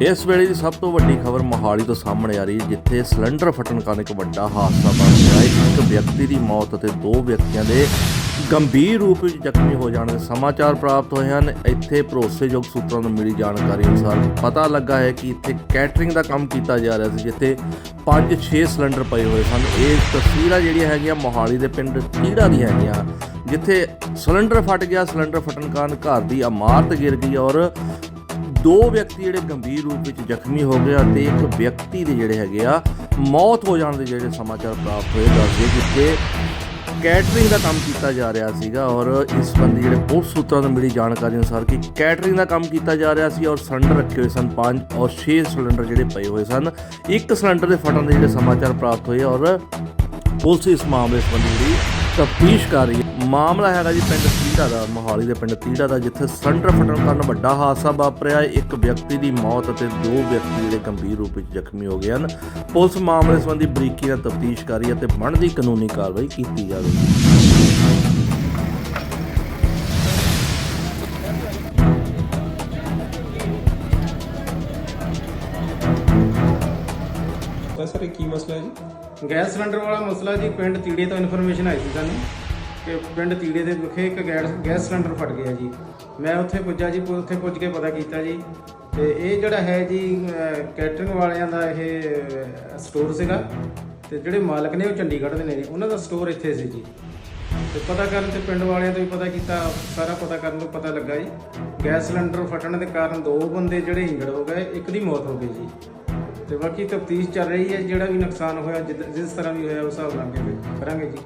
ਇਸ ਵੇਲੇ ਦੀ ਸਭ ਤੋਂ ਵੱਡੀ ਖਬਰ ਮੋਹਾਲੀ ਤੋਂ ਸਾਹਮਣੇ ਆ ਰਹੀ ਹੈ, ਜਿੱਥੇ ਸਿਲੰਡਰ ਫਟਣ ਕਾਰਨ ਇੱਕ ਵੱਡਾ ਹਾਦਸਾ ਵਾਪਰਿਆ ਇੱਕ ਵਿਅਕਤੀ ਦੀ ਮੌਤ ਅਤੇ ਦੋ ਵਿਅਕਤੀਆਂ ਦੇ ਗੰਭੀਰ ਰੂਪ ਵਿੱਚ ਜ਼ਖਮੀ ਹੋ ਜਾਣ ਦੇ ਸਮਾਚਾਰ ਪ੍ਰਾਪਤ ਹੋਏ ਹਨ। ਇੱਥੇ ਭਰੋਸੇਯੋਗ ਸੂਤਰਾਂ ਤੋਂ ਮਿਲੀ ਜਾਣਕਾਰੀ ਅਨੁਸਾਰ ਪਤਾ ਲੱਗਾ ਹੈ ਕਿ ਇੱਥੇ ਕੈਟਰਿੰਗ ਦਾ ਕੰਮ ਕੀਤਾ ਜਾ ਰਿਹਾ ਸੀ, ਜਿੱਥੇ 5-6 ਸਿਲੰਡਰ ਪਏ ਹੋਏ ਸਨ। ਇਹ ਤਸਵੀਰਾਂ ਜਿਹੜੀਆਂ ਹੈਗੀਆਂ ਮੋਹਾਲੀ ਦੇ ਪਿੰਡ ਤੀੜਾ ਦੀਆਂ ਹੈਗੀਆਂ, ਜਿੱਥੇ ਸਿਲੰਡਰ ਫਟ ਗਿਆ। ਸਿਲੰਡਰ ਫਟਣ ਕਾਰਨ ਘਰ ਦੀ ਇਮਾਰਤ ਗਿਰ ਗਈ ਔਰ ਦੋ ਵਿਅਕਤੀ ਜਿਹੜੇ ਗੰਭੀਰ ਰੂਪ ਵਿੱਚ ਜ਼ਖਮੀ ਹੋ ਗਏ ਅਤੇ ਇੱਕ ਵਿਅਕਤੀ ਦੇ ਜਿਹੜੇ ਹੈਗੇ ਆ, ਮੌਤ ਹੋ ਜਾਣ ਦੇ ਜਿਹੜੇ ਸਮਾਚਾਰ ਪ੍ਰਾਪਤ ਹੋਏ ਦੱਸਦੇ ਜਿੱਥੇ ਕੈਟਰਿੰਗ ਦਾ ਕੰਮ ਕੀਤਾ ਜਾ ਰਿਹਾ ਸੀਗਾ ਔਰ ਇਸ ਸੰਬੰਧੀ ਜਿਹੜੇ ਪੁਲਿਸ ਸੂਤਰਾਂ ਤੋਂ ਮਿਲੀ ਜਾਣਕਾਰੀ ਅਨੁਸਾਰ ਕਿ ਕੈਟਰਿੰਗ ਦਾ ਕੰਮ ਕੀਤਾ ਜਾ ਰਿਹਾ ਸੀ ਔਰ ਸਿਲੰਡਰ ਰੱਖੇ ਹੋਏ ਸਨ, ਪੰਜ ਔਰ 6 ਸਿਲੰਡਰ ਜਿਹੜੇ ਪਏ ਹੋਏ ਸਨ। ਇੱਕ ਸਿਲੰਡਰ ਦੇ ਫਟਣ ਦੇ ਜਿਹੜੇ ਸਮਾਚਾਰ ਪ੍ਰਾਪਤ ਹੋਏ ਔਰ ਪੁਲਿਸ ਇਸ ਮਾਮਲੇ ਸੰਬੰਧੀ ਜਿਹੜੀ ਤਫਤੀਸ਼ ਕਰ ਰਹੀ ਹੈ। ਮਾਮਲਾ ਹੈਗਾ ਜੀ ਪਿੰਡ ਤੀੜਾ ਦਾ ਮੋਹਾਲੀ ਦੇ ਪਿੰਡ ਤੀੜਾ ਦਾ ਜਿੱਥੇ ਸਿਲੰਡਰ ਫਟਣ ਕਾਰਨ ਵੱਡਾ ਹਾਦਸਾ ਵਾਪਰਿਆ। ਇੱਕ ਵਿਅਕਤੀ ਦੀ ਮੌਤ ਅਤੇ ਦੋ ਵਿਅਕਤੀ ਜਿਹੜੇ ਗੰਭੀਰ ਰੂਪ ਵਿੱਚ ਜ਼ਖਮੀ ਹੋ ਗਏ ਹਨ। ਪੁਲਿਸ ਮਾਮਲੇ ਸੰਬੰਧੀ ਬਰੀਕੀ ਨਾਲ ਤਫਤੀਸ਼ ਕਰ ਰਹੀ ਹੈ ਤੇ ਬਣਦੀ ਕਾਨੂੰਨੀ ਕਾਰਵਾਈ ਕੀਤੀ ਜਾਵੇਗੀ। ਤਾਂ ਸਰ ਇਹ ਕੀ ਮਸਲਾ ਹੈ ਜੀ? ਗੈਸ ਸਿਲੰਡਰ ਵਾਲਾ ਮਸਲਾ ਜੀ ਪਿੰਡ ਤੀੜੇ ਤੋਂ ਇਨਫੋਰਮੇਸ਼ਨ ਆਈ ਸੀ ਸਾਨੂੰ। ਕਿ ਪਿੰਡ ਤੀੜੇ ਦੇ ਵਿਖੇ ਇੱਕ ਗੈਸ ਗੈਸ ਸਿਲੰਡਰ ਫਟ ਗਿਆ ਜੀ। ਮੈਂ ਉੱਥੇ ਪੁੱਜਾ ਜੀ ਉੱਥੇ ਪੁੱਜ ਕੇ ਪਤਾ ਕੀਤਾ ਜੀ। ਤੇ ਇਹ ਜਿਹੜਾ ਹੈ ਜੀ ਕੈਟਰਿੰਗ ਵਾਲਿਆਂ ਦਾ ਇਹ ਸਟੋਰ ਸੀਗਾ। ਤੇ ਜਿਹੜੇ ਮਾਲਕ ਨੇ ਉਹ ਚੰਡੀਗੜ੍ਹ ਦੇ ਨੇ ਜੀ। ਉਹਨਾਂ ਦਾ ਸਟੋਰ ਇੱਥੇ ਸੀ ਜੀ। ਤੇ ਪਤਾ ਕਰਨ ਤੇ ਪਿੰਡ ਵਾਲਿਆਂ ਤੋਂ ਵੀ ਪਤਾ ਕੀਤਾ, ਸਾਰਾ ਪਤਾ ਕਰਨ ਤੋਂ ਪਤਾ ਲੱਗਾ ਜੀ। ਗੈਸ ਸਿਲੰਡਰ ਫਟਣ ਦੇ ਕਾਰਨ ਦੋ ਬੰਦੇ ਜਿਹੜੇ ਇੰਜਰਡ ਹੋ ਗਏ, ਇੱਕ ਦੀ ਮੌਤ ਹੋ ਗਈ ਜੀ। ਤੇ ਬਾਕੀ ਤਫਤੀਸ਼ ਚੱਲ ਰਹੀ ਹੈ। ਜਿਹੜਾ ਵੀ ਨੁਕਸਾਨ ਹੋਇਆ, ਜਿੱਦ- ਜਿਸ ਤਰ੍ਹਾਂ ਵੀ ਹੋਇਆ, ਉਸ ਹਿਸਾਬ ਨਾਲ ਕਰਾਂਗੇ ਜੀ।